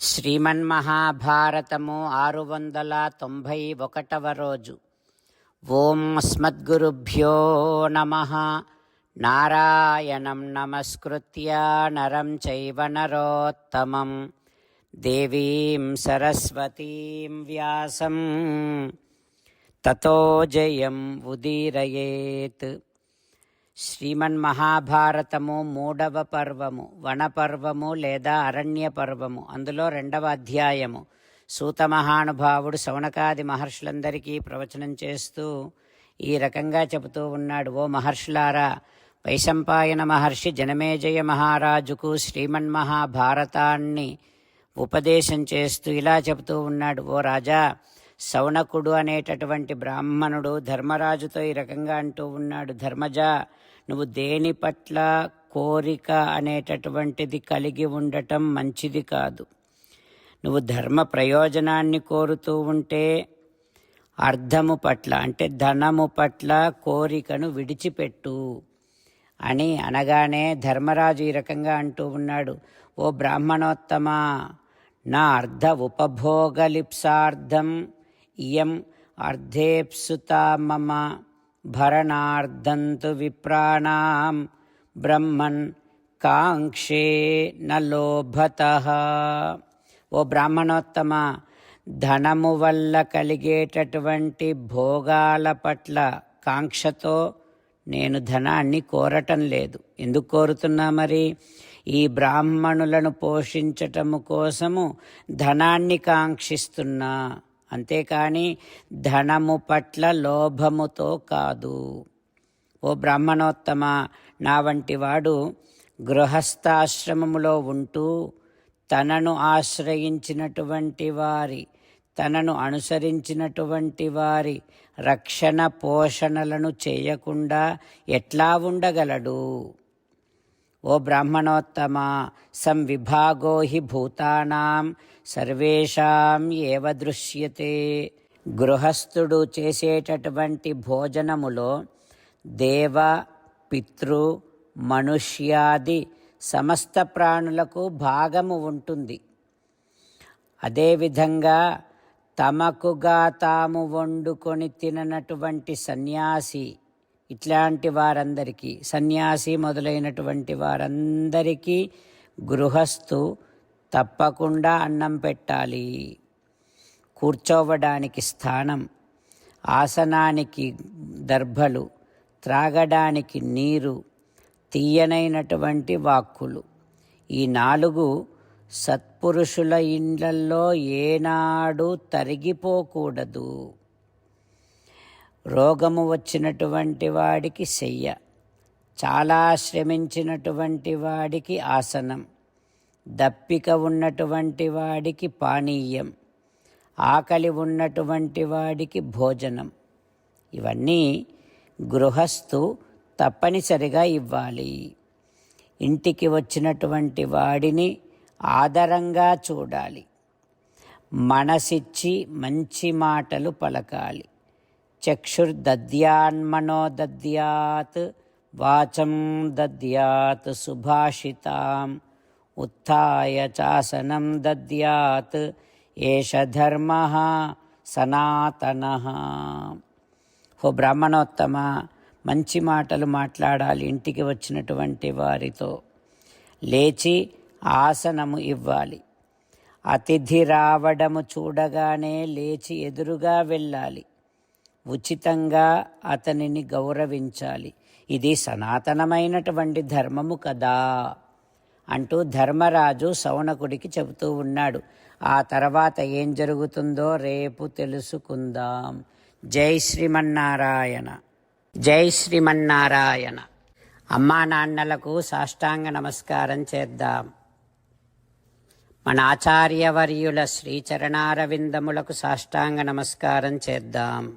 శ్రీమన్మహాభారతము ఆరు వందల తొంభై ఒకటవ రోజు. ఓం అస్మద్గురుభ్యో నమ. నారాయణం నమస్కృత్య నరం చైవ నరోత్తమం. దేవీం సరస్వతీం వ్యాసం. తతో జయం ఉదీరయేత్. శ్రీమన్ మహాభారతము మూడవ పర్వము వనపర్వము లేదా అరణ్య పర్వము అందులో రెండవ అధ్యాయము. సూత మహానుభావుడు శౌనకాది మహర్షులందరికీ ప్రవచనం చేస్తూ ఈ రకంగా చెబుతూ ఉన్నాడు. ఓ మహర్షులారా వైశంపాయన మహర్షి జనమేజయ మహారాజుకు శ్రీమన్ మహాభారతాన్ని ఉపదేశం చేస్తూ ఇలా చెబుతూ ఉన్నాడు. ఓ రాజా శౌనకుడు అనేటటువంటి బ్రాహ్మణుడు ధర్మరాజుతో ఈ రకంగా అంటూ ఉన్నాడు. ధర్మజ నువ్వు దేని పట్ల కోరిక అనేటటువంటిది కలిగి ఉండటం మంచిది కాదు. నువ్వు ధర్మ ప్రయోజనాన్ని కోరుతూ ఉంటే అర్థము పట్ల అంటే ధనము పట్ల కోరికను విడిచిపెట్టు అని అనగానే ధర్మరాజు ఈ రకంగా అంటూ ఉన్నాడు. ఓ బ్రాహ్మణోత్తమ నా అర్ధ ఉపభోగలిప్సార్థం ఇయం అర్ధేప్సుతా మమ భరణార్థంతు విప్రాణాం బ్రహ్మన్ కాంక్షే నలోభత ఓ బ్రాహ్మణోత్తమ ధనము వల్ల కలిగేటటువంటి భోగాల పట్ల కాంక్షతో నేను ధనాన్ని కోరటం లేదు. ఎందుకు కోరుతున్నా మరి? ఈ బ్రాహ్మణులను పోషించటము కోసము ధనాన్ని కాంక్షిస్తున్నా. అంతేకాని ధనము పట్ల లోభముతో కాదు. ఓ బ్రాహ్మణోత్తమ నా వంటి వాడు గృహస్థాశ్రమములో ఉంటూ తనను ఆశ్రయించినటువంటి వారి తనను అనుసరించినటువంటి వారి రక్షణ పోషణలను చేయకుండా ఎట్లా ఉండగలడు? ఓ బ్రాహ్మణోత్తమ సంవిభాగో హి భూతానాం సర్వేషాం ఏవ దృశ్యతే. గృహస్థుడు చేసేటటువంటి భోజనములో దేవ పితృ మనుష్యాది సమస్త ప్రాణులకు భాగము ఉంటుంది. అదేవిధంగా తమకుగా తాము వండుకొని తిననటువంటి సన్యాసి ఇట్లాంటి వారందరికీ సన్యాసి మొదలైనటువంటి వారందరికీ గృహస్థు తప్పకుండా అన్నం పెట్టాలి. కూర్చోవడానికి స్థానం ఆసనానికి దర్భలు త్రాగడానికి నీరు తీయనైనటువంటి వాక్కులు. ఈ నాలుగు సత్పురుషుల ఇండ్లల్లో ఏనాడు తరిగిపోకూడదు. రోగము వచ్చినటువంటి వాడికి శయ్య చాలా శ్రమించినటువంటి వాడికి ఆసనం దప్పిక ఉన్నటువంటి వాడికి పానీయం ఆకలి ఉన్నటువంటి వాడికి భోజనం. ఇవన్నీ గృహస్థు తప్పనిసరిగా ఇవ్వాలి. ఇంటికి వచ్చినటువంటి వాడిని ఆదరంగా చూడాలి. మనసిచ్చి మంచి మాటలు పలకాలి. చక్షుర్దద్యాన్మనో దద్యాత్ వాచం దద్యాత్ సుభాషితాం ఉత్థాయ చాసనం దద్యాత్ ఏష ధర్మ సనాతన ఓ బ్రాహ్మణోత్తమ మంచి మాటలు మాట్లాడాలి ఇంటికి వచ్చినటువంటి వారితో. లేచి ఆసనము ఇవ్వాలి. అతిథి రావడము చూడగానే లేచి ఎదురుగా వెళ్ళాలి. ఉచితంగా అతనిని గౌరవించాలి. ఇది సనాతనమైనటువంటి ధర్మము కదా అంటూ ధర్మరాజు శౌనకుడికి చెబుతూ ఉన్నాడు. ఆ తర్వాత ఏం జరుగుతుందో రేపు తెలుసుకుందాం. జై శ్రీమన్నారాయణ. జై శ్రీమన్నారాయణ. అమ్మా నాన్నలకు సాష్టాంగ నమస్కారం చేద్దాం. మన ఆచార్యవర్యుల శ్రీచరణారవిందములకు సాష్టాంగ నమస్కారం చేద్దాం.